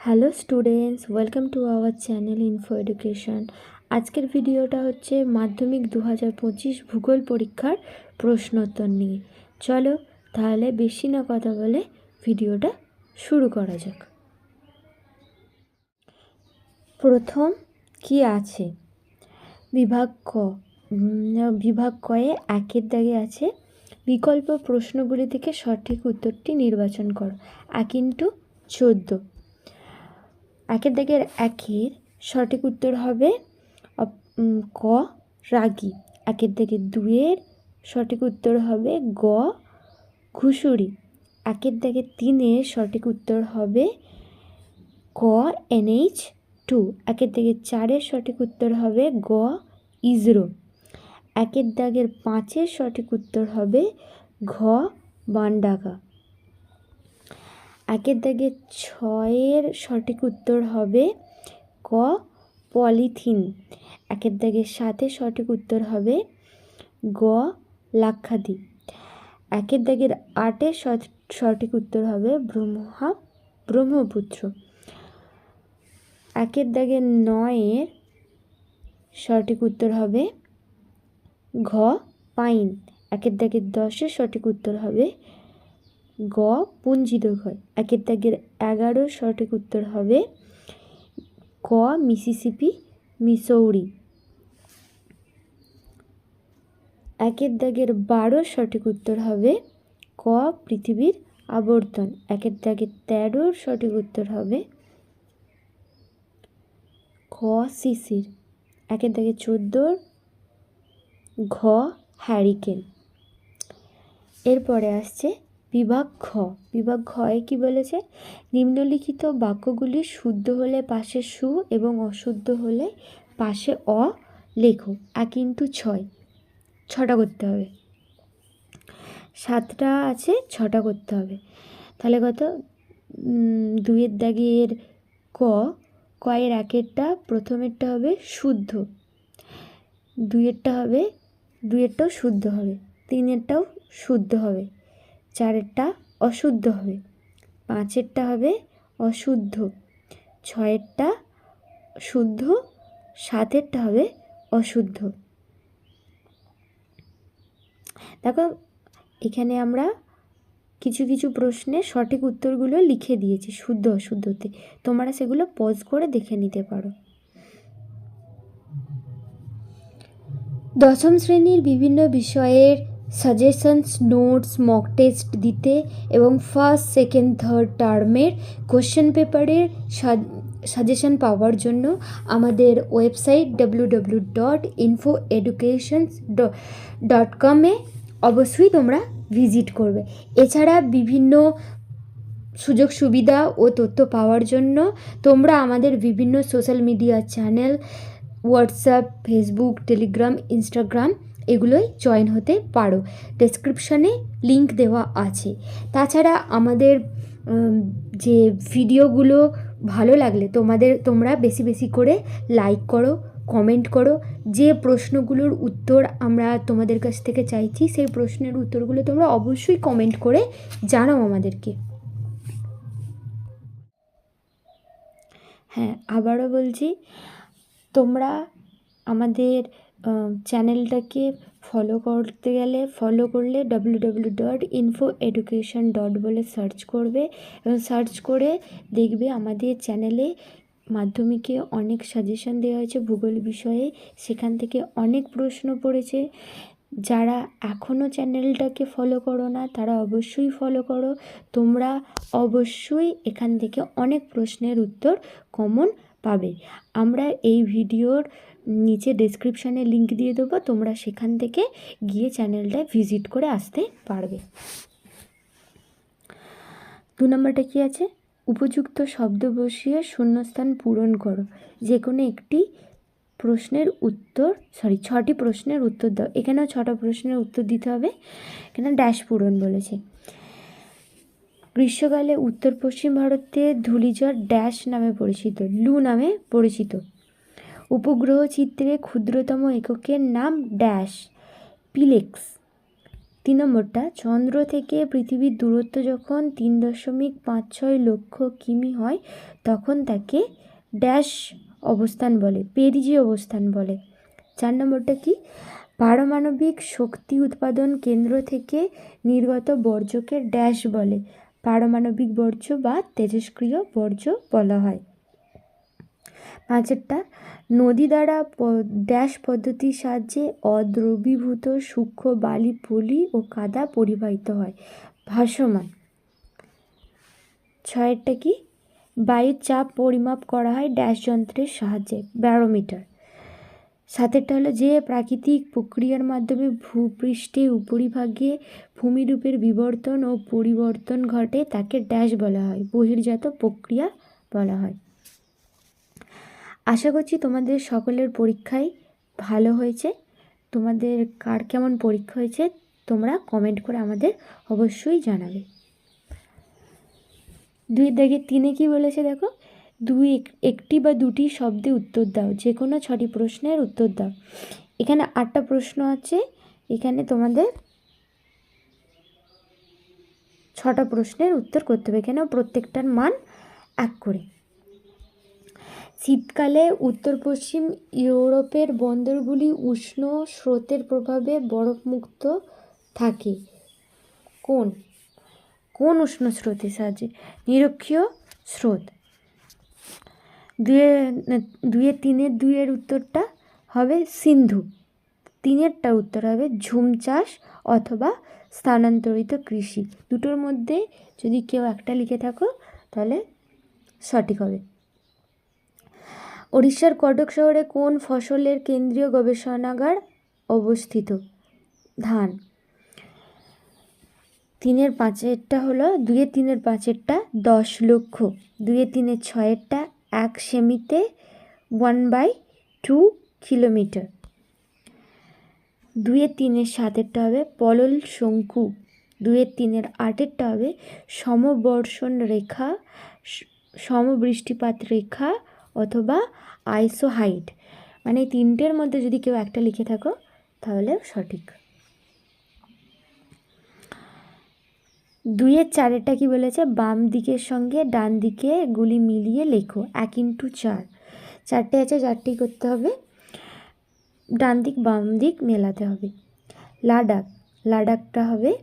Hello students, welcome to our channel info education. আজকের ভিডিওটা হচ্ছে মাধ্যমিক দু হাজার পঁচিশ ভূগোল পরীক্ষার প্রশ্নোত্তর নিয়ে। চলো তাহলে বেশি না কথা বলে ভিডিওটা শুরু করা যাক। প্রথম, কি আছে? বিভাগ ক বিভাগ কয়ে একের দাগে আছে, বিকল্প প্রশ্নগুলি থেকে সঠিক উত্তরটি নির্বাচন করো। এক ইন্টু চোদ্দ। একের দাগের একের সঠিক উত্তর হবে ক, রাগী। একের দাগের দুয়ের সঠিক উত্তর হবে গ ঘুষুরি একের দাগের তিনের সঠিক উত্তর হবে ক, এনএইচ টু। একের দাগের চারের সঠিক উত্তর হবে গ, ইজরো। একের দাগের পাঁচের সঠিক উত্তর হবে ঘ বান্ডাকা একের দাগের ছয়ের সঠিক উত্তর হবে ক, পলিথিন। একের দাগের সাতের সঠিক উত্তর হবে গ লাক্ষাদি একের দাগের আটের সঠিক উত্তর হবে ব্রহ্মা, ব্রহ্মপুত্র। একের দাগের নয়ের সঠিক উত্তর হবে ঘ, পাইন। একের দাগের দশের সঠিক উত্তর হবে গ পুঞ্জিত ঘর একের দাগের এগারো সঠিক উত্তর হবে ক মিসিসিপি, মিসৌরি। একের দাগের বারো সঠিক উত্তর হবে ক পৃথিবীর আবর্তন। একের দাগের তেরোর সঠিক উত্তর হবে খ শিশির। একের দাগের চোদ্দোর ঘ হ্যারিকেন। এরপরে আসছে বিভাগ খ বিভাগ ঘয়ে কি বলেছে? নিম্নলিখিত বাক্যগুলি শুদ্ধ হলে পাশে সু এবং অশুদ্ধ হলে পাশে অ লেখো। এক ইন্টু ছয়। ছটা করতে হবে। সাতটা আছে, ছটা করতে হবে। তাহলে কত? দুইয়ের দাগের ক, কয়ের একেরটা, প্রথমেরটা হবে শুদ্ধ। দুইয়েরটা হবে, দুইয়েরটাও শুদ্ধ হবে, তিনেরটাও শুদ্ধ হবে। চারেরটা অশুদ্ধ হবে। পাঁচেরটা হবে অশুদ্ধ। ছয়েরটা শুদ্ধ, সাতেরটা হবে অশুদ্ধ। দেখো, এখানে আমরা কিছু কিছু প্রশ্নের সঠিক উত্তরগুলো লিখে দিয়েছি, শুদ্ধ, অশুদ্ধতে। তোমরা সেগুলো পজ করে দেখে নিতে পারো। দশম শ্রেণির বিভিন্ন বিষয়ের সাজেশনস, নোটস, মক টেস্ট দিতে এবং ফার্স্ট, সেকেন্ড, থার্ড টার্মের কোশ্চেন পেপারের সাজেশন পাওয়ার জন্য আমাদের website W W dot info educations dot কমে অবশ্যই তোমরা ভিজিট করবে। এছাড়া বিভিন্ন সুযোগ সুবিধা ও তথ্য পাওয়ার জন্য তোমরা আমাদের বিভিন্ন social media channel WhatsApp Facebook Telegram Instagram এগুলোই জয়েন হতে পারো। ডেসক্রিপশানে লিংক দেওয়া আছে। তাছাড়া আমাদের যে ভিডিওগুলো ভালো লাগলে তোমাদের, তোমরা বেশি বেশি করে লাইক করো কমেন্ট করো। যে প্রশ্নগুলোর উত্তর আমরা তোমাদের কাছ থেকে চাইছি, সেই প্রশ্নের উত্তরগুলো তোমরা অবশ্যই কমেন্ট করে জানাও আমাদেরকে। হ্যাঁ আবারও বলছি, তোমরা আমাদের চ্যানেলটাকে ফলো করতে গেলে ফলো করলে W W dot info education dot বলে সার্চ করবে এবং সার্চ করে দেখবে আমাদের চ্যানেলে মাধ্যমিকে অনেক সাজেশন দেওয়া হয়েছে ভূগোল বিষয়ে। সেখান থেকে অনেক প্রশ্ন পড়েছে। যারা এখনও চ্যানেলটাকে ফলো করো না, তারা অবশ্যই ফলো করো। তোমরা অবশ্যই এখান থেকে অনেক প্রশ্নের উত্তর কমন পাবে। আমরা এই ভিডিওর নিচে ডেসক্রিপশানে লিংক দিয়ে দেবো, তোমরা সেখান থেকে গিয়ে চ্যানেলটায় ভিজিট করে আসতে পারবে। দু নম্বরটা কী আছে? উপযুক্ত শব্দ বসিয়ে শূন্যস্থান পূরণ করো। যে কোনো একটি প্রশ্নের উত্তর সরি ছটি প্রশ্নের উত্তর দাও। এখানেও ছটা প্রশ্নের উত্তর দিতে হবে এখানে ড্যাশ পূরণ বলেছে। গ্রীষ্মকালে উত্তর পশ্চিম ভারতে ধূলিঝড় ড্যাশ নামে পরিচিত, লু নামে পরিচিত। উপগ্রহ চিত্রে ক্ষুদ্রতম এককের নাম ড্যাশ। পিলেক্স। তিন নম্বরটা, চন্দ্র থেকে পৃথিবীর দূরত্ব যখন তিন দশমিক পাঁচ ছয় লক্ষ কিমি হয়, তখন তাকে ড্যাশ অবস্থান বলে, পেরিজি অবস্থান বলে। চার নম্বরটা কি? পারমাণবিক শক্তি উৎপাদন কেন্দ্র থেকে নির্গত বর্জ্যকে ড্যাশ বলে। পারমাণবিক বর্জ্য বা তেজস্ক্রিয় বর্জ্য বলা হয়। পাঁচেরটা। নদী দ্বারা ড্যাশ পদ্ধতির সাহায্যে অদ্রবীভূত সূক্ষ্ম বালি, পলি ও কাদা পরিবাহিত হয়। ভাসমান। ছয়েরটা কি? বায়ুর চাপ পরিমাপ করা হয় ড্যাশ যন্ত্রের সাহায্যে, ব্যারোমিটার। সাতেরটা হলো যে প্রাকৃতিক প্রক্রিয়ার মাধ্যমে ভূপৃষ্ঠে উপরিভাগে ভূমিরূপের বিবর্তন ও পরিবর্তন ঘটে তাকে ড্যাশ বলা হয়, বহির্জাত প্রক্রিয়া বলা হয়। আশা করছি তোমাদের সকলের পরীক্ষায় ভালো হয়েছে। তোমাদের কার কেমন পরীক্ষা হয়েছে তোমরা কমেন্ট করে আমাদের অবশ্যই জানাবে। দুই দাগে তিনে কি বলেছে দেখো? দুই এক- একটি বা দুটি শব্দে উত্তর দাও যে কোনো ছটি প্রশ্নের উত্তর দাও। এখানে আটটা প্রশ্ন আছে, এখানে তোমাদের ছটা প্রশ্নের উত্তর করতে হবে। এখানেও প্রত্যেকটার মান এক করে। শীতকালে উত্তর পশ্চিম ইউরোপের বন্দরগুলি উষ্ণ স্রোতের প্রভাবে বরফমুক্ত থাকে। কোন? কোন উষ্ণ স্রোতের সাহায্যে? নিরক্ষীয় স্রোত। দুয়ে দুয়ে তিনের দুইয়ের উত্তরটা হবে সিন্ধু। তিনেরটা উত্তর হবে ঝুম চাষ অথবা স্থানান্তরিত কৃষি। দুটোর মধ্যে যদি কেউ একটা লিখে থাকো, তাহলে সঠিক হবে। উড়িষ্যার কটক শহরে কোন ফসলের কেন্দ্রীয় গবেষণাগার অবস্থিত? ধান। তিনের পাঁচেরটা হলো, দুয়ে তিনের পাঁচেরটা দশ লক্ষ, দুয়ে তিনের ছয়েরটা এক সেমিতে ওয়ান বাই টু কিলোমিটার দুয়ে তিনের সাতেরটা হবে পলল শঙ্কু, দুয়ে তিনের আটেরটা হবে সমবর্ষণ রেখা সমবৃষ্টিপাত রেখা অথবা আইসো হাইট মানে তিনটের মধ্যে যদি কেউ একটা লিখে থাকো, তাহলে সঠিক। দুইয়ের চারেরটা কি বলেছে? বাম দিকের সঙ্গে ডান দিকে গুলি মিলিয়ে লেখো, এক ইন্টু চার। চারটে আছে চারটি করতে হবে। ডান দিক, বাম দিক মেলাতে হবে। লাডাখ, লাডাখটা হবে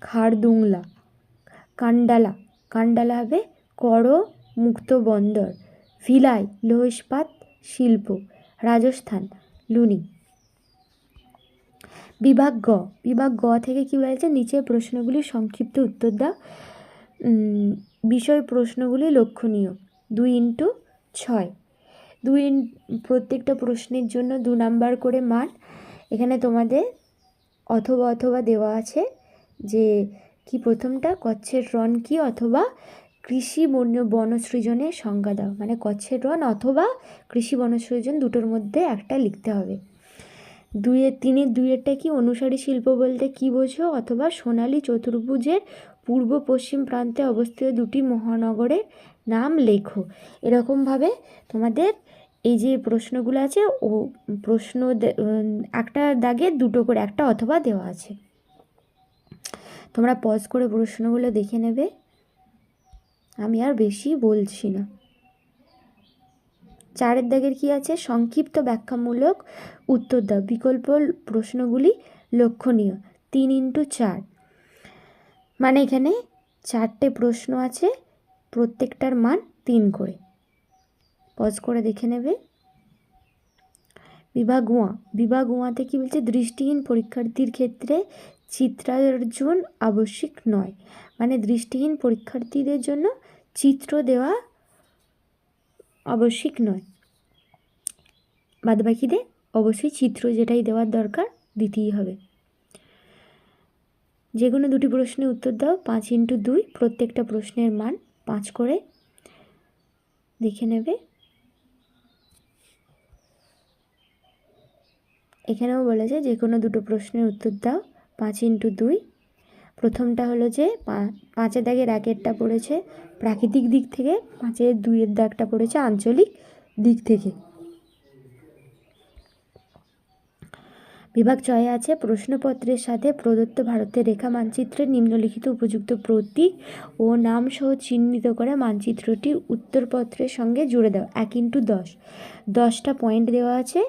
খারদুংলা, কান্ডালা। কান্ডালা হবে কর মুক্ত বন্দর। ভিলাই লৌহ ইস্পাত শিল্প, রাজস্থান, লুনি। বিভাগ গ। বিভাগ গ থেকে কী বলেছে? নিচের প্রশ্নগুলির সংক্ষিপ্ত উত্তর দাও। বিষয় প্রশ্নগুলি লক্ষণীয়। দুই ইন্টু ছয়। দুই প্রত্যেকটা প্রশ্নের জন্য দু নাম্বার করে মান। এখানে তোমাদের অথবা অথবা দেওয়া আছে যে কি প্রথমটা, কচ্ছের রন কি অথবা কৃষি বন্য বনসৃজনের সংজ্ঞা দাও। মানে কচ্ছের রন অথবা কৃষি বনসৃজন দুটোর মধ্যে একটা লিখতে হবে। দুইয়ের, তিনের, দুইয়েরটা কি অনুসারী শিল্প বলতে কি বোঝো? অথবা সোনালী চতুর্ভুজের পূর্ব পশ্চিম প্রান্তে অবস্থিত দুটি মহানগরের নাম লেখো। এরকমভাবে তোমাদের এই যে প্রশ্নগুলো আছে, ও প্রশ্ন একটা দাগে দুটো করে, একটা অথবা দেওয়া আছে। তোমরা পজ করে প্রশ্নগুলো দেখে নেবে। আমি আর বেশি বলছি না। চারের দাগের কি আছে? সংক্ষিপ্ত ব্যাখ্যামূলক উত্তর দাও। বিকল্প প্রশ্নগুলি লক্ষণীয়। তিন ইন্টু চার। মানে এখানে চারটে প্রশ্ন আছে, প্রত্যেকটার মান তিন করে। পজ করে দেখে নেবে। বিভাগ উয়া। বিভাগ উয়াতে কী বলছে? দৃষ্টিহীন পরীক্ষার্থীর ক্ষেত্রে চিত্রার্জন আবশ্যিক নয়। মানে দৃষ্টিহীন পরীক্ষার্থীদের জন্য চিত্র দেওয়া আবশ্যিক নয়। বাদবাকিদের অবশ্যই চিত্র যেটাই দেওয়ার দরকার দিতেই হবে। যে কোনো দুটি প্রশ্নের উত্তর দাও, পাঁচ ইন্টু দুই, প্রত্যেকটা প্রশ্নের মান পাঁচ করে দেখে নেবে। এখানেও বলেছে যে কোনো দুটো প্রশ্নের উত্তর দাও পাঁচ ইন্টু দুই। প্রথমটা হলো যে পাঁচের দাগের একেরটা পড়েছে প্রাকৃতিক দিক থেকে, পাঁচের দুইয়ের দাগটা পড়েছে আঞ্চলিক দিক থেকে। বিভাগ ছয়ে আছে, প্রশ্নপত্রের সাথে প্রদত্ত ভারতের রেখা মানচিত্রে নিম্নলিখিত উপযুক্ত প্রতীক ও নাম সহ চিহ্নিত করে মানচিত্রটি উত্তরপত্রের সঙ্গে জুড়ে দেওয়া এক ইন্টু দশ। দশটা পয়েন্ট দেওয়া আছে,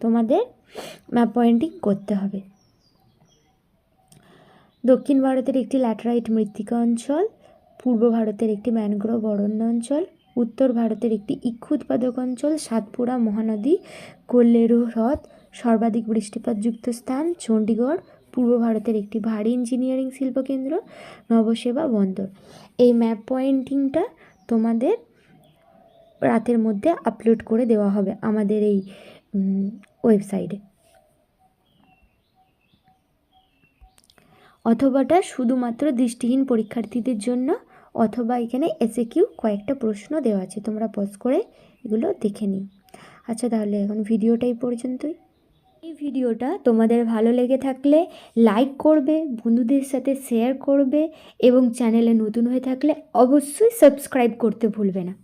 তোমাদের ম্যাপ পয়েন্টিং করতে হবে। দক্ষিণ ভারতের একটি ল্যাটেরাইট মৃত্তিকা অঞ্চল, পূর্ব ভারতের একটি ম্যানগ্রোভ অরণ্য অঞ্চল, উত্তর ভারতের একটি ইক্ষু উৎপাদক অঞ্চল, সাতপুরা মহানদী, কোল্লেরু হ্রদ, সর্বাধিক বৃষ্টিপাতযুক্ত স্থান, চণ্ডীগড়, পূর্ব ভারতের একটি ভারী ইঞ্জিনিয়ারিং শিল্পকেন্দ্র, নবসেবা বন্দর। এই ম্যাপ পয়েন্টিংটা তোমাদের রাতের মধ্যে আপলোড করে দেওয়া হবে আমাদের এই ওয়েবসাইটে। অথবাটা শুধুমাত্র দৃষ্টিহীন পরীক্ষার্থীদের জন্য, অথবা এখানে এসে কিউ কয়েকটা প্রশ্ন দেওয়া আছে। তোমরা পজ করে এগুলো দেখে নিও। আচ্ছা তাহলে এখন ভিডিওটাই পর্যন্তই। এই ভিডিওটা তোমাদের ভালো লেগে থাকলে লাইক করবে, বন্ধুদের সাথে শেয়ার করবে, এবং চ্যানেলে নতুন হয়ে থাকলে অবশ্যই সাবস্ক্রাইব করতে ভুলবে না।